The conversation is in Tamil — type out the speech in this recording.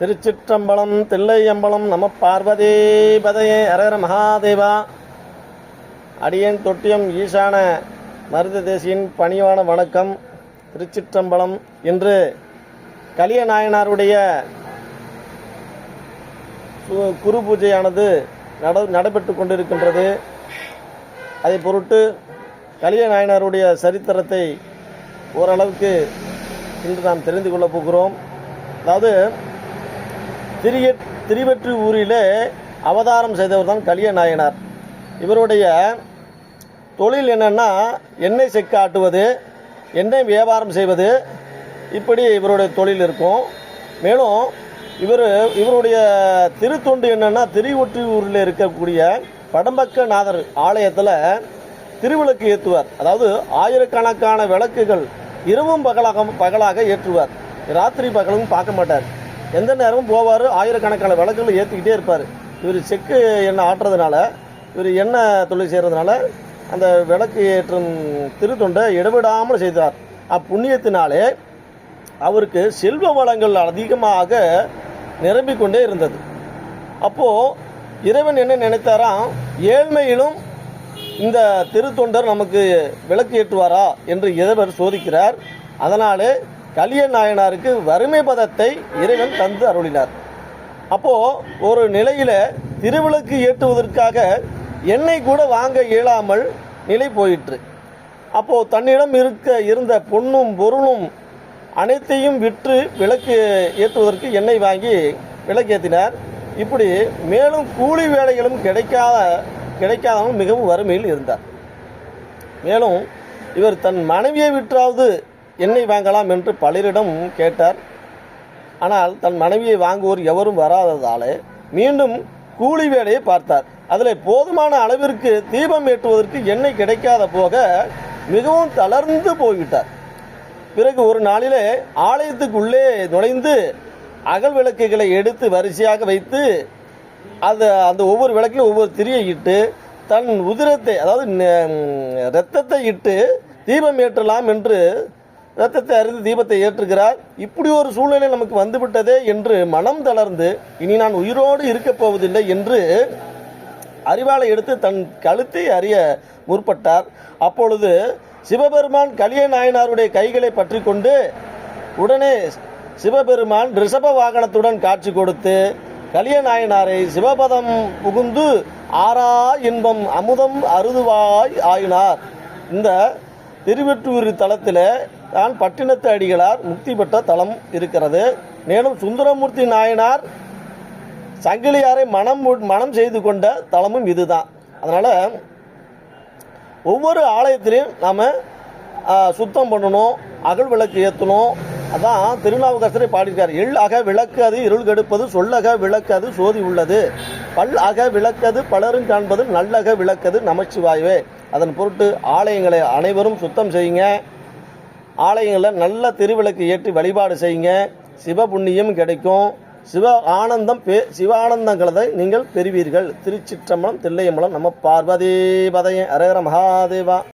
திருச்சிற்றம்பலம் தில்லையம்பலம் நம பார்வதி பதையே அரகர மகாதேவா. அடியன் தொட்டியம் ஈசான மருத தேசியின் பணிவான வணக்கம். திருச்சிற்றம்பலம் இன்று கலிய நாயனாருடைய குரு பூஜையானது நட நடைபெற்று கொண்டிருக்கின்றது. அதை பொருட்டு கலிய நாயனாருடைய சரித்திரத்தை ஓரளவுக்கு இன்று நாம் தெரிந்து கொள்ளப் போகிறோம். அதாவது திரிய திருவெற்றி ஊரிலே அவதாரம் செய்தவர் தான் கலிய நாயனார். இவருடைய தொழில் என்னென்னா எண்ணெய் செக்கு ஆட்டுவது எண்ணெய் வியாபாரம் செய்வது. இப்படி இவருடைய தொழில் இருக்கும். மேலும் இவர் இவருடைய திருத்தொண்டு என்னன்னா திருவொற்றியூரில் இருக்கக்கூடிய படம்பக்க நாதர் ஆலயத்தில் திருவிளக்கு ஏற்றுவார். அதாவது ஆயிரக்கணக்கான விளக்குகள் இரவும் பகலாக பகலாக ஏற்றுவார். ராத்திரி பகலும் பார்க்க மாட்டார். எந்த நேரமும் போவார். ஆயிரக்கணக்கான விளக்குகள் ஏற்றிக்கிட்டே இருப்பார். இவர் செக்கு எண்ணெய் ஆட்டுறதுனால இவர் எண்ணெய் தொழில் செய்கிறதுனால அந்த விளக்கு ஏற்றும் திருத்தொண்டை இடைவிடாமல் செய்தார். அப்புண்ணியத்தினாலே அவருக்கு செல்வ வளங்கள் அதிகமாக நிரம்பிக் கொண்டே இருந்தது. அப்போது இறைவன் என்ன நினைத்தாராம்? ஏழ்மையிலும் இந்த திருத்தொண்டர் நமக்கு விளக்கு ஏற்றுவாரா என்று இறைவர் சோதிக்கிறார். அதனாலே கலிய நாயனாருக்கு வறுமை பதத்தை இறைவன் தந்து அருளினார். அப்போ ஒரு நிலையில திருவிளக்கு ஏற்றுவதற்காக எண்ணெய் கூட வாங்க இயலாமல் நிலை போயிற்று. அப்போ தன்னிடம் இருக்க இருந்த பொண்ணும் பொருளும் அனைத்தையும் விற்று விளக்கு ஏற்றுவதற்கு எண்ணெய் வாங்கி விளக்கேற்றினார் இப்படி மேலும் கூலி வேலைகளும் கிடைக்காத கிடைக்காதவன் மிகவும் வறுமையில் இருந்தார். மேலும் இவர் தன் மனைவியை விற்றாவது எண்ணெய் வாங்கலாம் என்று பலரிடம் கேட்டார். ஆனால் தன் மனைவியை வாங்குவோர் எவரும் வராததாலே மீண்டும் கூலி வேலையை பார்த்தார். அதில் போதுமான அளவிற்கு தீபம் ஏற்றுவதற்கு எண்ணெய் கிடைக்காத போக மிகவும் தளர்ந்து போய்விட்டார். பிறகு ஒரு நாளிலே ஆலயத்துக்குள்ளே நுழைந்து அகல் விளக்குகளை எடுத்து வரிசையாக வைத்து அது அந்த ஒவ்வொரு விளக்கிலும் ஒவ்வொரு திரியை இட்டு தன் உதிரத்தை அதாவது ரத்தத்தை இரத்தத்தை இட்டு தீபம் ஏற்றலாம் என்று ரத்தத்தை அறிந்து தீபத்தை ஏற்றுகிறார். இப்படி ஒரு சூழ்நிலை நமக்கு வந்துவிட்டதே என்று மனம் தளர்ந்து இனி நான் உயிரோடு இருக்கப் போவதில்லை என்று அறிவாளை எடுத்து தன் கழுத்தை அறிய முற்பட்டார். அப்பொழுது சிவபெருமான் கலிய நாயனாருடைய கைகளை பற்றி கொண்டு உடனே சிவபெருமான் ரிஷப வாகனத்துடன் காட்சி கொடுத்து கலிய நாயனாரை சிவபதம் புகுந்து ஆரா இன்பம் அமுதம் அருதுவாய் ஆயினார். இந்த திருவெற்றூர் தலத்தில் தான் பட்டினத்து அடிகளார் முக்தி பெற்ற தலம் இருக்கிறது. மேலும் சுந்தரமூர்த்தி நாயனார் சங்கிலியாரை மனம் மு- மனம் செய்து கொண்ட தலமும் இதுதான். அதனால் ஒவ்வொரு ஆலயத்திலையும் நாம் சுத்தம் பண்ணணும் அகல் விளக்கு ஏற்றணும் அதான் திருநாவுக்கரசரை பாடியிருக்கார். எள் அக விளக்கு அது இருள் கெடுப்பது சொல்லக விளக்கு அது சோதி உள்ளது. பல் அக விளக்கது பலரும் காண்பது நல்லக விளக்கது நமச்சிவாயவே. அதன் பொருட்டு ஆலயங்களை அனைவரும் சுத்தம் செய்யுங்க. ஆலயங்களில் நல்ல திருவிளக்கு ஏற்றி வழிபாடு செய்யுங்க. சிவ புண்ணியம் கிடைக்கும். சிவ ஆனந்தம் பே சிவ ஆனந்தங்களை நீங்கள் பெறுவீர்கள். திருச்சிற்றம்பலம் தில்லையம்பலம் நம்ம பார்வதி பதயம் அரகர மகாதேவா.